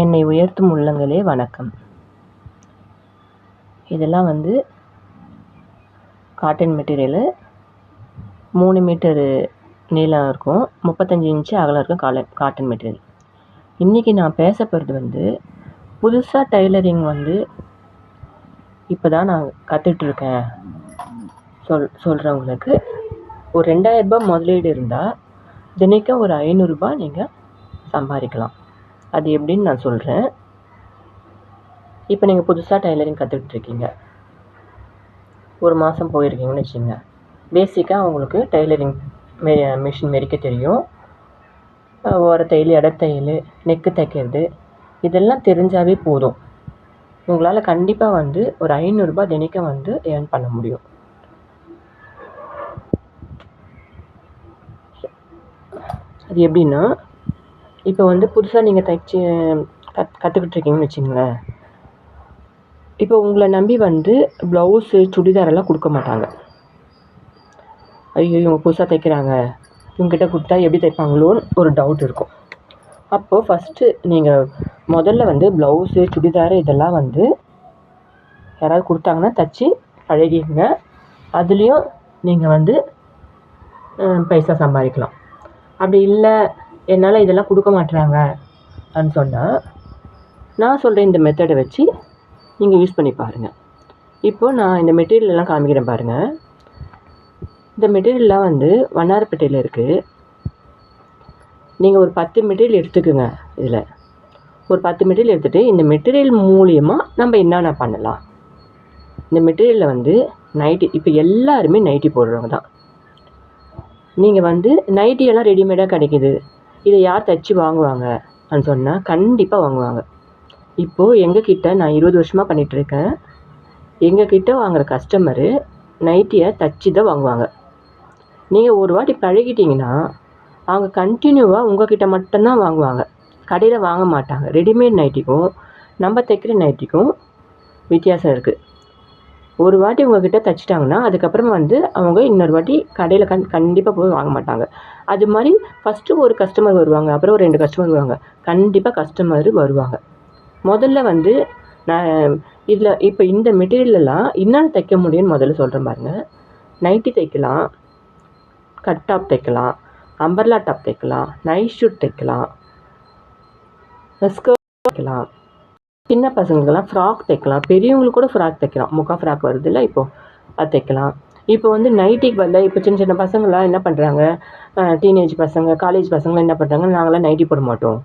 என்னை உயர்த்தும் உள்ளங்களே வணக்கம். இதெல்லாம் வந்து காட்டன் மெட்டீரியலு மூணு மீட்டரு நீளம் இருக்கும். முப்பத்தஞ்சு இன்ச்சு அகலம் இருக்கும் கால காட்டன் மெட்டீரியல் இன்றைக்கி நான் பேச போகிறது வந்து புதுசாக டைலரிங் வந்து இப்போ தான் நான் கற்றுட்ருக்கேன் சொல் சொல்கிறவங்களுக்கு ஒரு ரெண்டாயிரரூபா முதலீடு இருந்தால் தினைக்கும் ஒரு ஐநூறுரூபா நீங்கள் சம்பாதிக்கலாம். அது எப்படின்னு நான் சொல்கிறேன் இப்போ நீங்கள் புதுசாக டைலரிங் கற்றுக்கிட்ருக்கீங்க ஒரு மாதம் போயிருக்கீங்கன்னு வச்சுங்க பேசிக்காக உங்களுக்கு டைலரிங் மெ மிஷின் மெரிக்க தெரியும். ஓர தையல் எடை தையல் நெக்கு தைக்கிறது. இதெல்லாம் தெரிஞ்சாவே போதும். உங்களால் கண்டிப்பாக வந்து ஒரு ஐநூறுரூபா தினைக்கும் வந்து ஏர்ன் பண்ண முடியும். அது எப்படின்னா இப்போ வந்து புதுசாக நீங்கள் தைச்சி கத் கற்றுக்கிட்டு இருக்கீங்கன்னு வச்சுங்களேன் இப்போ உங்களை நம்பி வந்து ப்ளவுஸு சுடிதாரெல்லாம் கொடுக்க மாட்டாங்க. ஐயோ இவங்க புதுசாக தைக்கிறாங்க. இவங்ககிட்ட கொடுத்தா எப்படி தைப்பாங்களோன்னு ஒரு டவுட் இருக்கும். அப்போது ஃபஸ்ட்டு நீங்கள் முதல்ல வந்து ப்ளவுஸு சுடிதார் இதெல்லாம் வந்து யாராவது கொடுத்தாங்கன்னா தைச்சி பழகிக்கங்க. அதுலேயும் நீங்கள் வந்து பைசா சம்பாதிக்கலாம். அப்படி இல்லை என்னால் இதெல்லாம் கொடுக்க மாட்றாங்க அப்படின்னு சொன்னால் நான் சொல்கிற இந்த மெத்தடை வச்சு நீங்கள் யூஸ் பண்ணி பாருங்கள் இப்போது நான் இந்த மெட்டீரியலெல்லாம் காமிக்கிறேன் பாருங்கள் இந்த மெட்டீரியல்லாம் வந்து வண்ணாரப்பேட்டையில் இருக்குது நீங்கள் ஒரு பத்து மெட்டீரியல் எடுத்துக்கோங்க இதில். ஒரு பத்து மெட்டீரியல் எடுத்துகிட்டு இந்த மெட்டீரியல் மூலியமாக நம்ம என்னென்ன பண்ணலாம்? இந்த மெட்டீரியலில் வந்து நைட்டி இப்போ எல்லாருமே நைட்டி போடுறவங்க தான். நீங்கள் வந்து நைட்டியெல்லாம் ரெடிமேடாக கிடைக்கிது. இதை யார் தைச்சி வாங்குவாங்க? அப்படின்னு சொன்னால் கண்டிப்பாக வாங்குவாங்க. இப்போது எங்கள் கிட்ட நான் இருபது வருஷமாக பண்ணிகிட்ருக்கேன் எங்கள் கிட்ட வாங்குகிற கஸ்டமரு நைட்டியை தைச்சி தான் வாங்குவாங்க. நீங்கள் ஒரு வாட்டி பழகிட்டிங்கன்னா அவங்க கண்டினியூவாக உங்கள் கிட்ட மட்டும்தான் வாங்குவாங்க. கடையில் வாங்க மாட்டாங்க. ரெடிமேட் நைட்டிக்கும் நம்ம தைக்கிற நைட்டிக்கும் வித்தியாசம் இருக்குது ஒரு வாட்டி உங்ககிட்ட தைச்சிட்டாங்கன்னா அதுக்கப்புறமா வந்து அவங்க இன்னொரு வாட்டி கடையில் கண் கண்டிப்பாக போய் வாங்க மாட்டாங்க. அது மாதிரி ஃபஸ்ட்டு ஒரு கஸ்டமர் வருவாங்க அப்புறம் ஒரு ரெண்டு கஸ்டமர் வருவாங்க. கண்டிப்பாக கஸ்டமர் வருவாங்க. முதல்ல வந்து நான் இதில் இப்போ இந்த மெட்டீரியலெல்லாம் என்னென்ன தைக்க முடியும்னு முதல்ல சொல்கிறேன் பாருங்கள் நைட்டி தைக்கலாம் கட் டாப் தைக்கலாம் அம்பர்லா டாப் தைக்கலாம் நைட் ஷூட் தைக்கலாம் ஸ்கர்ட் தைக்கலாம். சின்ன பசங்களுக்கெல்லாம் ஃப்ராக் தைக்கலாம். பெரியவங்களுக்கு கூட ஃப்ராக் தைக்கலாம். முக்கா ஃப்ராக் வருது இல்லை இப்போது அது தைக்கலாம். இப்போ வந்து நைட்டிக்கு வரல இப்போ சின்ன சின்ன பசங்களாம் என்ன பண்ணுறாங்க டீனேஜ் பசங்க காலேஜ் பசங்களாம் என்ன பண்ணுறாங்க நாங்களாம் நைட்டி போட மாட்டோம்.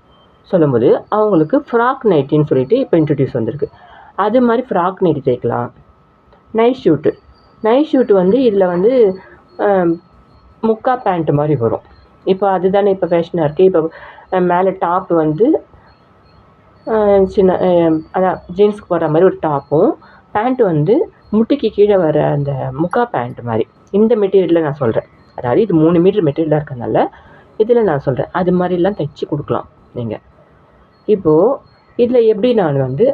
சொல்லும்போது அவங்களுக்கு ஃப்ராக் நைட்டின்னு சொல்லிட்டு இப்போ இன்ட்ரடியூஸ் வந்திருக்கு. அது மாதிரி ஃப்ராக் நைட்டி தைக்கலாம். நைட் ஷூட்டு நைட் ஷூட்டு வந்து இதில் வந்து முக்கா பேண்ட் மாதிரி வரும். இப்போ அதுதானே இப்போ ஃபேஷனாக இருக்குது இப்போ மேலே டாப் வந்து சின்ன அதான் ஜீன்ஸ்க்கு போடுற மாதிரி ஒரு டாப்பும் பேண்ட்டு வந்து முட்டிக்கு கீழே வர அந்த முக்கா பேண்ட் மாதிரி. இந்த மெட்டீரியலில் நான் சொல்கிறேன் அதாவது இது மூணு மீட்டர் மெட்டீரியலாக இருக்கிறதுனால இதில் நான் சொல்கிறேன் அது மாதிரிலாம் தைச்சி கொடுக்கலாம் நீங்கள் இப்போது இதில் எப்படி நான் வந்து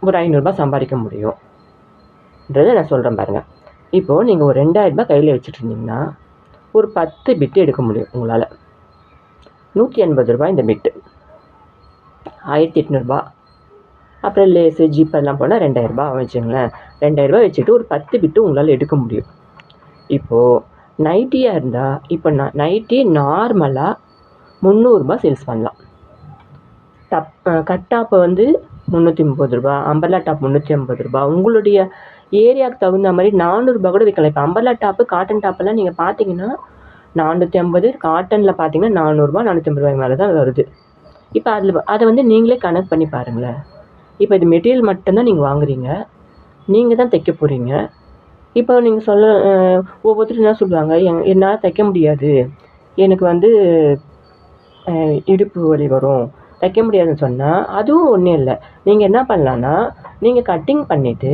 ஒரு ஐநூறுரூபா சம்பாதிக்க முடியும்ன்றதை நான் சொல்கிறேன் பாருங்கள் இப்போது நீங்கள் ஒரு ரெண்டாயிரரூபா கையில் வச்சுட்டு இருந்தீங்கன்னா ஒரு பத்து பிட்டு எடுக்க முடியும் உங்களால். நூற்றி எண்பது ரூபாய் இந்த பிட்டு ஆயிரத்தி எட்நூறுபா. அப்புறம் லேஸு ஜிப்பெல்லாம் போனால் ரெண்டாயிரரூபா. வச்சுங்களேன் ரெண்டாயிரரூபா வச்சுட்டு ஒரு பத்து பிட்டு உங்களால் எடுக்க முடியும். இப்போது நைட்டியாக இருந்தால் இப்போ நான் நைட்டி நார்மலாக முந்நூறுரூபா சேல்ஸ் பண்ணலாம். டப் கட் டாப்பை வந்து முந்நூற்றி முப்பது ரூபா. அம்பர்லா டாப் முந்நூற்றி ஐம்பது ரூபா. உங்களுடைய ஏரியாவுக்கு தகுந்த மாதிரி நானூறுரூபா கூட விற்கலாம். இப்போ அம்பர்லா டாப்பு காட்டன் டாப்பெல்லாம் நீங்கள் பார்த்தீங்கன்னா நானூற்றி ஐம்பது காட்டனில் பார்த்தீங்கன்னா நானூறுரூபா நானூற்றி ஐம்பது ரூபாய் மேலே தான் வருது. இப்போ அதில் அதை வந்து நீங்களே கணக்கு பண்ணி பாருங்களேன். இப்போ இது மெட்டீரியல் மட்டும்தான் நீங்கள் வாங்குறீங்க. நீங்கள் தான் தைக்க போகிறீங்க இப்போ நீங்கள் சொல்ல ஒவ்வொருத்தரும் என்ன சொல்லுவாங்க? என் என்னால் தைக்க முடியாது. எனக்கு வந்து இடுப்பு வலி வரும். தைக்க முடியாதுன்னு சொன்னால் அதுவும் ஒன்றும் இல்லை. நீங்கள் என்ன பண்ணலான்னா நீங்கள் கட்டிங் பண்ணிவிட்டு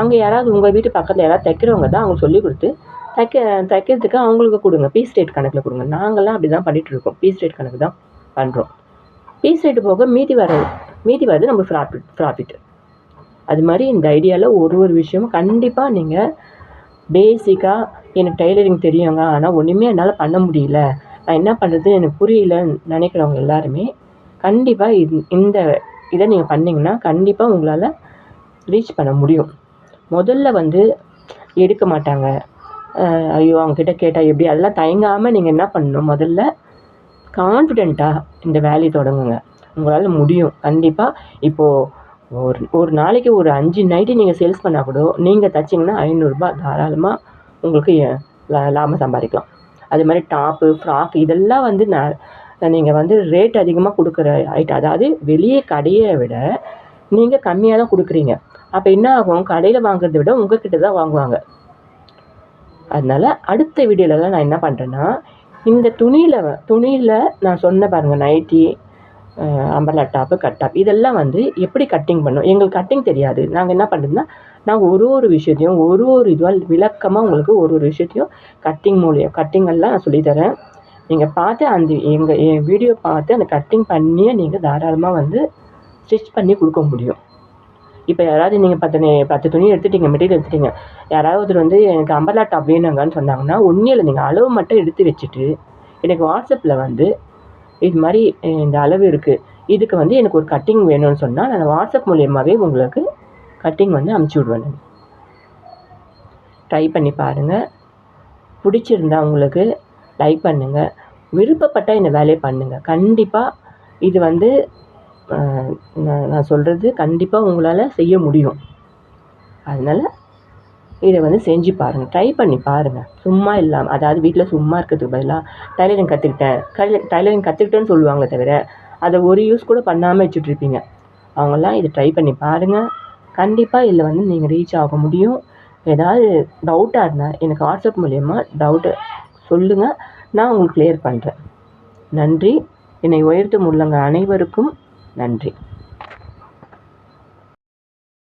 அங்கே யாராவது உங்கள் வீட்டு பக்கத்தில் யாராவது தைக்கிறவங்க தான் அவங்க சொல்லி கொடுத்து தைக்க தைக்கிறதுக்கு அவங்களுக்கு கொடுங்க. பீஸ் ரேட் கணக்கில் கொடுங்க. நாங்களாம் அப்படி தான் பண்ணிகிட்ருக்கோம் பீஸ் ரேட் கணக்கு தான் பண்ணுறோம் பீஸ் ரேட்டு போக மீதி வர மீதி வரது நம்ம ப்ராஃபிட் ப்ராஃபிட் அது மாதிரி இந்த ஐடியாவில் ஒரு ஒரு விஷயமும் கண்டிப்பாக நீங்கள் பேசிக்காக எனக்கு டைலரிங் தெரியுங்க. ஆனால் ஒன்றுமே என்னால் பண்ண முடியல. நான் என்ன பண்ணுறது எனக்கு புரியலன்னு நினைக்கிறவங்க எல்லாருமே கண்டிப்பாக இது இந்த இதை நீங்கள் பண்ணிங்கன்னா கண்டிப்பாக உங்களால் ரீச் பண்ண முடியும். முதல்ல வந்து எடுக்க மாட்டாங்க. ஐயோ அவங்கக்கிட்ட கேட்டால் எப்படி? அதெல்லாம் தயங்காமல் நீங்கள் என்ன பண்ணணும்? முதல்ல கான்ஃபிடெண்ட்டாக இந்த வேலையை தொடங்குங்க. உங்களால் முடியும். கண்டிப்பாக இப்போது ஒரு ஒரு நாளைக்கு ஒரு அஞ்சு நைட்டி நீங்கள் சேல்ஸ் பண்ணால் கூட நீங்கள் தைச்சிங்கன்னா ஐநூறுரூபா தாராளமாக உங்களுக்கு லா- லாபம் சம்பாதிக்கலாம். அது மாதிரி டாப்பு ஃப்ராக் இதெல்லாம் வந்து நான் நீங்கள் வந்து ரேட் அதிகமாக கொடுக்குற ஐட்டம் அதாவது வெளியே கடையை விட நீங்கள் கம்மியாக தான் கொடுக்குறீங்க. அப்போ என்ன ஆகும்? கடையில் வாங்குறதை விட உங்ககிட்ட தான் வாங்குவாங்க. அதனால் அடுத்த வீடியோவில் நான் என்ன பண்ணுறேன்னா இந்த துணியில் துணியில் நான் சொன்ன பாருங்கள் nighty umbrella top cut top இதெல்லாம் வந்து எப்படி கட்டிங் பண்ணும்? எங்களுக்கு கட்டிங் தெரியாது. நாங்கள் என்ன பண்ணுறதுன்னா நான் ஒரு ஒரு விஷயத்தையும் ஒரு ஒரு இதுவாக விளக்கமாக உங்களுக்கு ஒரு ஒரு விஷயத்தையும் கட்டிங் மூலியம் கட்டிங்கெல்லாம் நான் சொல்லித்தரேன் நீங்கள் பார்த்து அந்த எங்கள் என் வீடியோ பார்த்து அந்த கட்டிங் பண்ணியே நீங்கள் தாராளமாக வந்து ஸ்டிச் பண்ணி கொடுக்க முடியும். இப்போ யாராவது நீங்கள் பத்து பத்து துணி எடுத்துட்டீங்க மெட்டீரியல் எடுத்துட்டீங்க யாராவது ஒருத்தர் வந்து எனக்கு அம்பர்லா டாப் வேணுங்கன்னு சொன்னாங்கன்னா ஒன்றும் இல்லை நீங்கள் அளவு மட்டும் எடுத்து வச்சுட்டு எனக்கு வாட்ஸ்அப்பில் வந்து இது மாதிரி இந்த அளவு இருக்குது இதுக்கு வந்து எனக்கு ஒரு கட்டிங் வேணும்னு சொன்னால் நான் வாட்ஸ்அப் மூலியமாகவே உங்களுக்கு கட்டிங் வந்து அமுச்சு விடுவேன் ட்ரை பண்ணி பாருங்கள் பிடிச்சிருந்தா உங்களுக்கு லைக் பண்ணுங்கள் விருப்பப்பட்டால் இந்த வேலையை பண்ணுங்கள் கண்டிப்பாக இது வந்து நான் நான் சொல்கிறது கண்டிப்பாக உங்களால் செய்ய முடியும். அதனால் இதை வந்து செஞ்சு பாருங்கள் ட்ரை பண்ணி பாருங்கள் சும்மா இல்லாமல் அதாவது வீட்டில் சும்மா இருக்கிறதுக்கு பதிலாக டைலரிங் கற்றுக்கிட்டேன் டைலரிங் கற்றுக்கிட்டேன்னு சொல்லுவாங்களே தவிர அதை ஒரு யூஸ் கூட பண்ணாமல் வச்சுட்ருப்பீங்க அவங்களாம் இதை ட்ரை பண்ணி பாருங்கள் கண்டிப்பாக இதில் வந்து நீங்கள் ரீச் ஆக முடியும். ஏதாவது டவுட்டாக இருந்தால் எனக்கு வாட்ஸ்அப் மூலயமா டவுட்டு சொல்லுங்கள் நான் உங்களுக்கு கிளியர் பண்ணுறேன் நன்றி. என்னை உயர்த்தும் உள்ளங்க அனைவருக்கும். நன்றி.